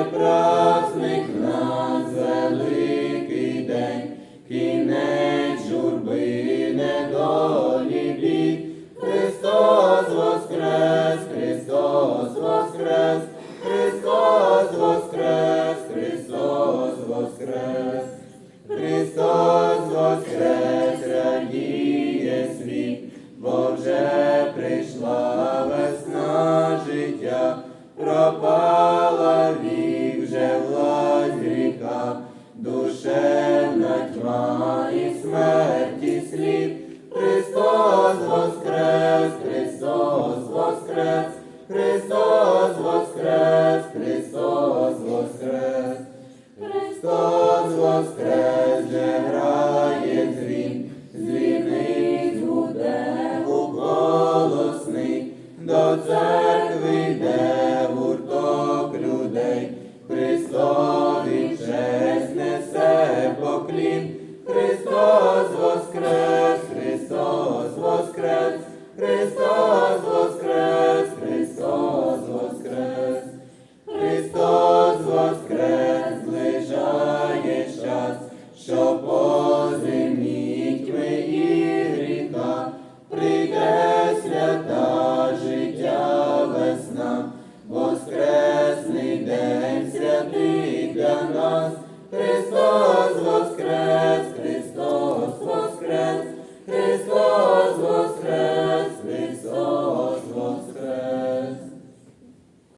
буде праздник на великий день, кінець журби, недолі бід. Христос воскрес, Христос воскрес, Христос воскрес, Христос воскрес, Христос воскрес, радіє світ, Боже прийшла весна життя. Пропав душевна тьма і смерті слід, Христос воскрес, Христос воскрес, Христос воскрес, Христос воскрес, Христос воскрес, де грає дзвін, дзвінить буде у голосний до церкви. Христос воскрес, Христос воскрес, Христос воскрес, Христос воскрес, Христос воскрес, зближає час, що Бог.